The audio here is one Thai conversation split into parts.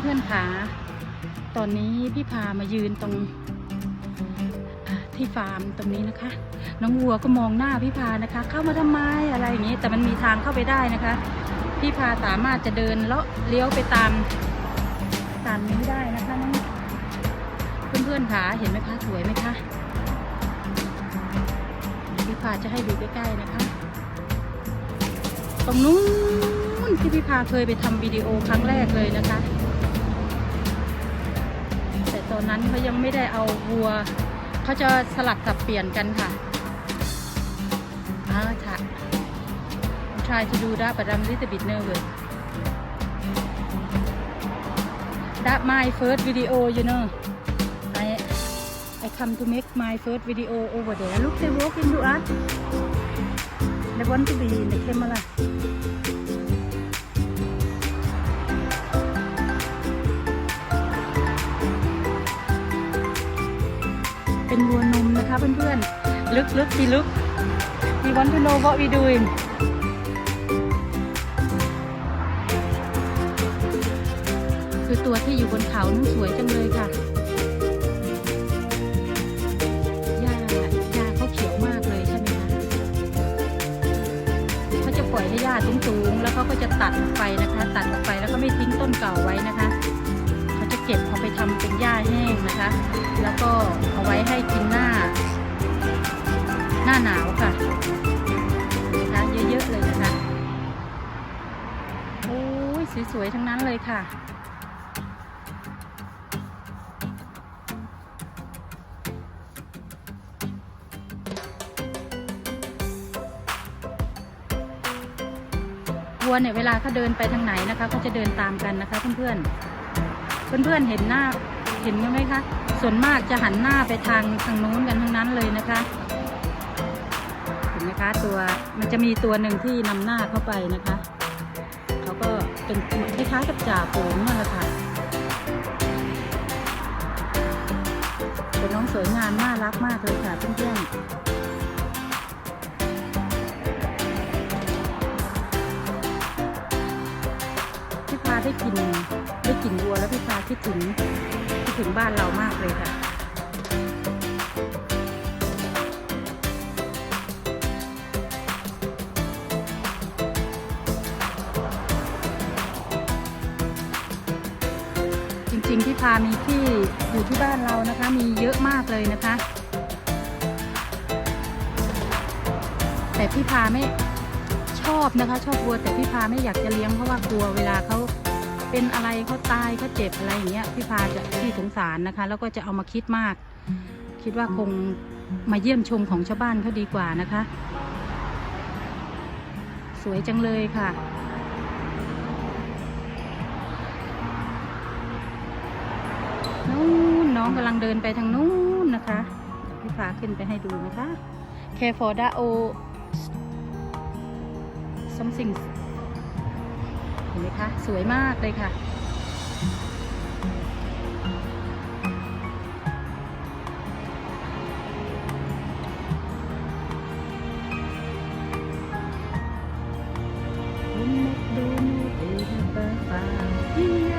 เพื่อนๆขาตอนนี้พี่พามายืนตรงที่ฟาร์มตรงนี้นะคะ น้องวัวก็มองหน้าพี่พานะคะ เข้ามาทำไมอะไรอย่างนี้ แต่มันมีทางเข้าไปได้นะคะ พี่พาสามารถจะเดินเลาะเลี้ยวไปตามตามนี้ได้นะคะน้องเพื่อนๆขาเห็นไหมคะสวยไหมคะพี่พาจะให้ดูใกล้ๆนะคะ ตรงนู้นที่พี่พาเคยไปทำวิดีโอครั้งแรกเลยนะคะ ตอนนั้นเขายังไม่ได้เอาวัว เขาจะสลับสับเปลี่ยนกันค่ะอ่าค่ะ try to do that but I'm a little bit nervous that my first video you know I I come to make my first video over there look they walk into us they want to be in the camera เป็นวัวนมนะคะเพื่อนๆ ลึกลึกดีลึก we want to know what we doing คือตัวที่อยู่บนเขานั่นสวยจังเลยค่ะหญ้าหญ้าเขาเขียวมากเลยใช่ไหมคะเขาจะปล่อยให้หญ้าสูงๆ แล้วเขาก็จะตัดออกไปนะคะ ตัดออกไปแล้วก็ไม่ทิ้งต้นเก่าไว้นะคะ เก็บเอาไปทำเป็นหญ้าแห้งนะคะ แล้วก็เอาไว้ให้กินหน้า หน้าหนาวค่ะนะคะเยอะๆเลยนะคะโอ้ยสวยๆทั้งนั้นเลยค่ะวัวเนี่ยเวลาเขาเดินไปทางไหนนะคะเขาจะเดินตามกันนะคะเพื่อนๆ เพื่อนๆเห็นหน้าเห็นไหมคะ ส่วนมากจะหันหน้าไปทางทางนู้นกันทั้งนั้นเลยนะคะเห็นไหมคะตัวมันจะมีตัวหนึ่งที่นำหน้าเข้าไปนะคะเขาก็เป็นคล้ายๆกับจ่าฝูงนั่นแหละค่ะเป็นน้องสวยงามน่ารักมากเลยค่ะเพื่อนๆพี่พาได้กิน ได้กินวัวแล้วพี่พาคิดถึงคิดถึงบ้านเรามากเลยค่ะจริงๆพี่พามีที่อยู่ที่บ้านเรานะคะ มีเยอะมากเลยนะคะ แต่พี่พาไม่ชอบนะคะ ชอบวัวแต่พี่พาไม่อยากจะเลี้ยงเพราะว่ากลัวเวลาเขา เป็นอะไรเขาตายเขาเจ็บอะไรอย่างเงี้ยพี่พาจะที่สงสารนะคะ แล้วก็จะเอามาคิดมาก คิดว่าคงมาเยี่ยมชมของชาวบ้านเขาดีกว่านะคะ สวยจังเลยค่ะนู้นน้องกำลังเดินไปทางนู้นนะคะพี่ฟ้าขึ้นไปให้ดูนะคะ Care for the o something เห็นไหมคะสวยมากเลยค่ะคุ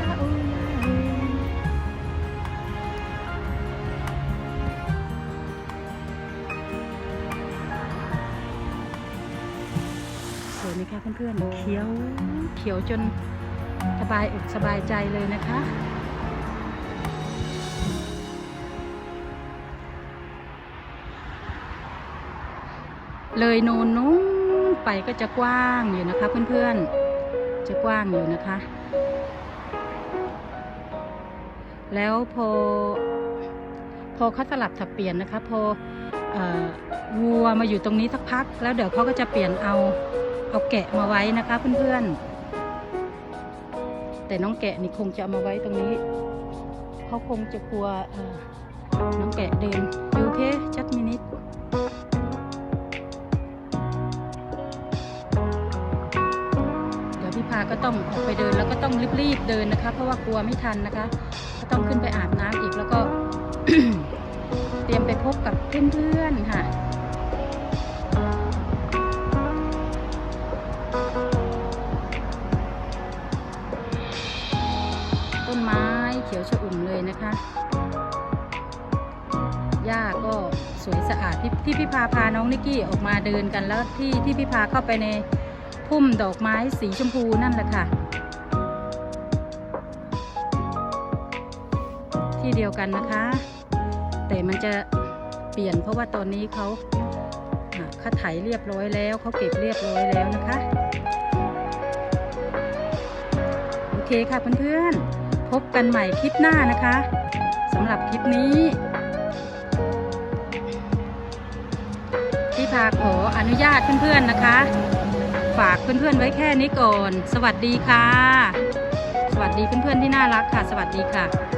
ไหมคะเพื่อนๆเขียวเขียวจนสบายอกสบายใจเลยนะคะเลยโนนนู้นไปก็จะกว้างอยู่นะคะเพื่อนๆ จะกว้างอยู่นะคะ แล้วพอ พอเขาสลับสับเปลี่ยนนะคะพอออวัวมาอยู่ตรงนี้สักพัก แล้วเดี๋ยวเขาก็จะเปลี่ยนเอา เอาแกะมาไว้นะคะเพื่อนๆ แต่น้องแกะนี่คงจะเอามาไว้ตรงนี้ เขาคงจะกลัวน้องแกะเดินอยู่โอเคจัดมินิเดี๋ยวพี่พาก็ต้องออกไปเดินแล้วก็ต้องรีบๆเดินนะคะ เพราะว่ากลัวไม่ทันนะคะ ก็ต้องขึ้นไปอาบน้ำอีกแล้วก็ เตรียมไปพบกับเพื่อนๆค่ะ ชะอุ่มเลยนะคะหญ้าก็สวยสะอาดที่ที่พี่พาพาน้องนิกกี้ออกมาเดินกันแล้วที่ที่พี่พาเข้าไปในพุ่มดอกไม้สีชมพูนั่นแหละค่ะ ที่เดียวกันนะคะ แต่มันจะเปลี่ยนเพราะว่าตอนนี้เขาอะเขาไถเรียบร้อยแล้วเขาเก็บเรียบร้อยแล้วนะคะ โอเคค่ะเพื่อนๆ พบกันใหม่คลิปหน้านะคะสำหรับคลิปนี้ที่พาขออนุญาตเพื่อนๆนะคะ ฝากเพื่อนๆไว้แค่นี้ก่อน สวัสดีค่ะ สวัสดีเพื่อนๆที่น่ารักค่ะ สวัสดีค่ะ